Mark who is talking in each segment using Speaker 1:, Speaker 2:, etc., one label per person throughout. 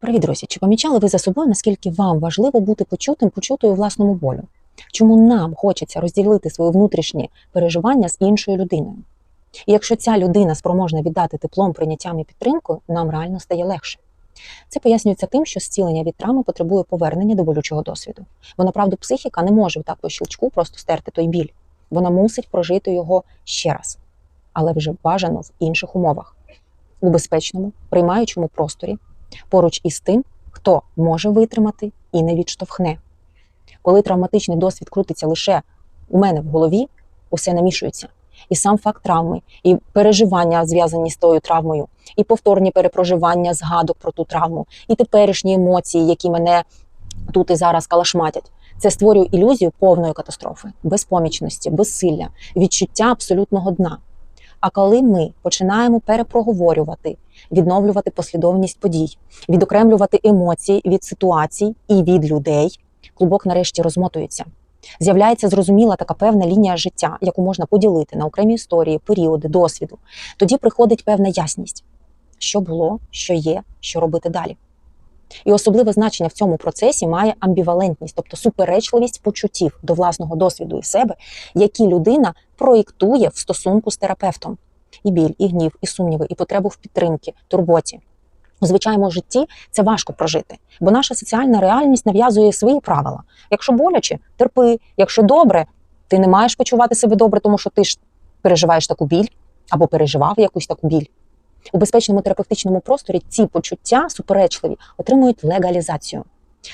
Speaker 1: Привіт, друзі! Чи помічали ви за собою, наскільки вам важливо бути почутим, почутою власному болю? Чому нам хочеться розділити свої внутрішні переживання з іншою людиною? І якщо ця людина спроможна віддати теплом, прийняттям і підтримкою, нам реально стає легше. Це пояснюється тим, що зцілення від травми потребує повернення до болючого досвіду. Бо направду психіка не може так по щелчку просто стерти той біль. Вона мусить прожити його ще раз, але вже бажано в інших умовах, у безпечному, приймаючому просторі, поруч із тим, хто може витримати і не відштовхне. Коли травматичний досвід крутиться лише у мене в голові, усе намішується. І сам факт травми, і переживання, зв'язані з тою травмою, і повторні перепроживання згадок про ту травму, і теперішні емоції, які мене тут і зараз калашматять. Це створює ілюзію повної катастрофи, безпомічності, безсилля, відчуття абсолютного дна. А коли ми починаємо перепроговорювати, відновлювати послідовність подій, відокремлювати емоції від ситуацій і від людей, клубок нарешті розмотується. З'являється зрозуміла така певна лінія життя, яку можна поділити на окремі історії, періоди, досвіду. Тоді приходить певна ясність, що було, що є, що робити далі. І особливе значення в цьому процесі має амбівалентність, тобто суперечливість почуттів до власного досвіду і себе, які людина проєктує в стосунку з терапевтом. І біль, і гнів, і сумніви, і потребу в підтримці, турботі. У звичайному житті це важко прожити, бо наша соціальна реальність нав'язує свої правила. Якщо боляче, терпи. Якщо добре, ти не маєш почувати себе добре, тому що ти ж переживаєш таку біль або переживав якусь таку біль. У безпечному терапевтичному просторі ці почуття суперечливі отримують легалізацію.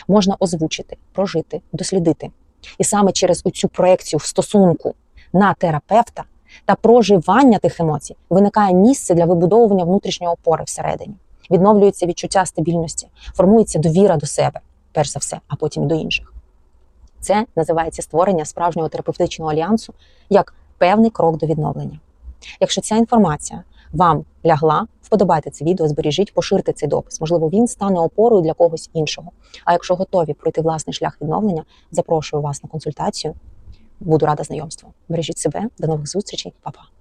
Speaker 1: Можна озвучити, прожити, дослідити. І саме через цю проекцію в стосунку на терапевта та проживання тих емоцій виникає місце для вибудовування внутрішньої опори всередині. Відновлюється відчуття стабільності, формується довіра до себе, перш за все, а потім і до інших. Це називається створення справжнього терапевтичного альянсу як певний крок до відновлення. Якщо ця інформація вам лягла, вподобайте це відео, збережіть, поширте цей допис. Можливо, він стане опорою для когось іншого. А якщо готові пройти власний шлях відновлення, запрошую вас на консультацію. Буду рада знайомству. Бережіть себе, до нових зустрічей, Па-па.